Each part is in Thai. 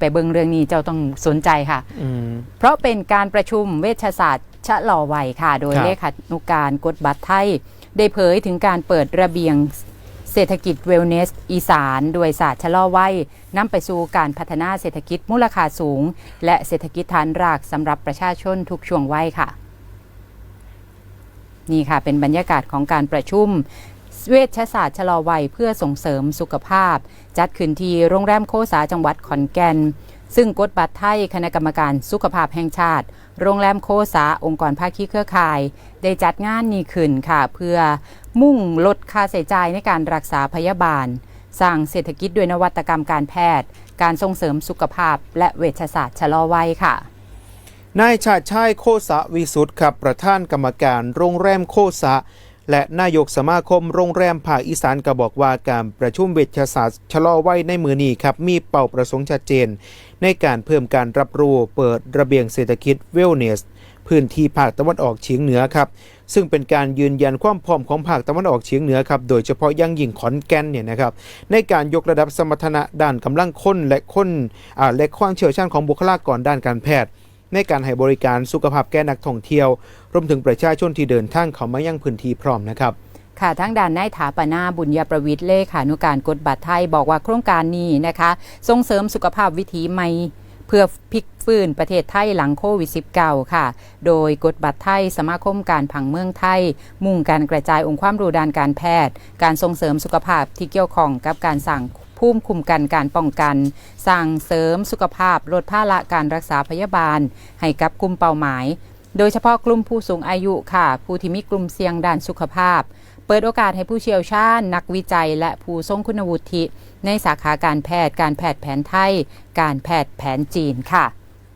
ไปเบิ่งเรื่องนี้เจ้าต้องสนใจค่ะอืมเพราะเป็นการประชุมเวชศาสตร์ชะลอวัยค่ะ โดยครับเลขานุการกฎบัตรไทย ได้เผยถึงการเปิดระเบียงเศรษฐกิจเวลเนส อีสาน โดยศาสตร์ชะลอวัยนำไปสู่การพัฒนาเศรษฐกิจมูลค่าสูง และเศรษฐกิจฐานรากสำหรับประชาชนทุกช่วงวัยค่ะ นี่ค่ะเป็นบรรยากาศของการประชุม เวชศาสตร์ชะลอวัยเพื่อส่งเสริมสุขภาพ จัดขึ้นที่โรงแรมโคสาจังหวัดขอนแก่น ซึ่งกฎบัตรไทยคณะกรรมการสุขภาพแห่งชาติ โรงแรมโคสาองค์กรภาคีเครือข่าย ได้จัดงานนี้ขึ้นค่ะ เพื่อมุ่งลดค่าใช้จ่ายในการรักษาพยาบาล สร้างเศรษฐกิจด้วยนวัตกรรมการแพทย์ การส่งเสริมสุขภาพ และเวชศาสตร์ชะลอวัยค่ะนายชาติชายโคสะวิสุทธ์ครับประธานกรรมการโรงแรมโคสะ และนายกสมาคมโรงแรมภาคอีสานก็บอกว่าการประชุมเวชศาสตร์ชะลอวัยในมือนี้ครับมีเป้าประสงค์ชัดเจน ในการเพิ่มการรับรู้เปิดระเบียงเศรษฐกิจเวลเนส พื้นที่ภาคตะวันออกเฉียงเหนือครับซึ่งเป็นการยืนยันความพร้อมของภาคตะวันออกเฉียงเหนือครับโดยเฉพาะยังยิ่งขอนแก่นเนี่ยนะครับในการยกระดับสมรรถนะด้านกำลังคนและคนอ่าและความเชี่ยวชาญของบุคลากรด้านการแพทย์ ในการให้บริการสุขภาพแก่นักท่องเที่ยว รวมถึงประชาชนที่เดินทางเข้ามายังพื้นที่พร้อมนะครับค่ะทั้งด้านนายถาปนาบุญญาประวิทย์เลขานุการกฎบัตรไทยบอกว่าโครงการนี้นะคะส่งเสริมสุขภาพวิถีใหม่เพื่อพลิกฟื้นประเทศไทยหลังโควิด -19 ค่ะ โดยกฎบัตรไทยสมาคมการผังเมืองไทย มุ่งการกระจายองค์ความรู้ด้านการแพทย์ การส่งเสริมสุขภาพที่เกี่ยวข้องกับการสั่ง ภูมิคุ้มกันการป้องกันสั่งเสริมสุขภาพลดภาระการรักษาพยาบาล ให้กับกลุ่มเป้าหมาย โดยเฉพาะกลุ่มผู้สูงอายุค่ะ ผู้ที่มีกลุ่มเสี่ยงด้านสุขภาพ เปิดโอกาสให้ผู้เชี่ยวชาญ นักวิจัย และผู้ทรงคุณวุฒิในสาขาการแพทย์ การแพทย์แผนไทย การแพทย์แผนจีนค่ะ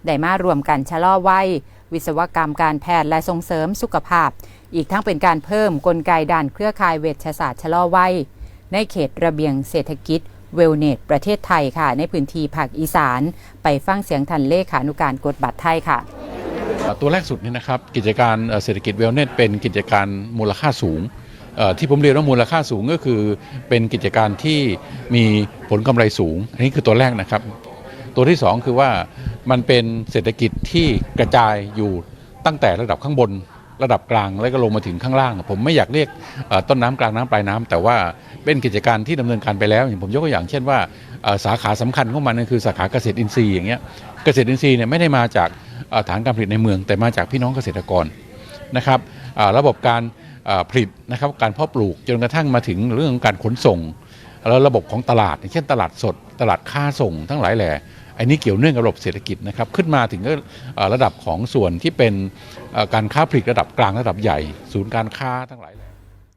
ได้มารวมกันชะลอวัยวิศวกรรมการแพทย์และส่งเสริมสุขภาพ อีกทั้งเป็นการเพิ่มกลไกด้านเครือข่ายเวชศาสตร์ชะลอวัยในเขตระเบียงเศรษฐกิจ เวลเนตประเทศไทยค่ะ ในพื้นที่ภาคอีสาน ไปฟังเสียงทันเลขานุการกฎบัตรไทยค่ะ ตัวแรกสุดนี่นะครับ กิจการเศรษฐกิจเวลเนสเป็นกิจการมูลค่าสูงที่ผมเรียนว่ามูลค่าสูงก็คือ เป็นกิจการที่มีผลกำไรสูง อันนี้คือตัวแรกนะครับ ตัวที่สองคือว่ามันเป็นเศรษฐกิจที่กระจายอยู่ตั้งแต่ระดับข้างบน ระดับกลางแล้วก็ลงมาถึงข้างล่าง ผมไม่อยากเรียกต้นน้ำกลางน้ำปลายน้ำแต่ว่าเป็นกิจการที่ดำเนินการไปแล้วอย่างผมยกตัวอย่างเช่นว่าสาขาสำคัญของมันก็คือสาขาเกษตรอินทรีย์อย่างเงี้ยเกษตรอินทรีย์เนี่ยไม่ได้มาจากฐานการผลิตในเมือง แต่มาจากพี่น้องเกษตรกรนะครับระบบการผลิตนะครับการเพาะปลูกจนกระทั่งมาถึงเรื่องของการขนส่ง แล้วระบบของตลาดอย่างเช่นตลาดสด ตลาดค้าส่งทั้งหลายแหล่อันนี้เกี่ยวเนื่องกับระบบเศรษฐกิจนะครับขึ้นมาถึงก็ระดับของส่วนที่เป็นการค้าผลิตระดับกลางระดับใหญ่ ศูนย์การค้าทั้งหลายแหล่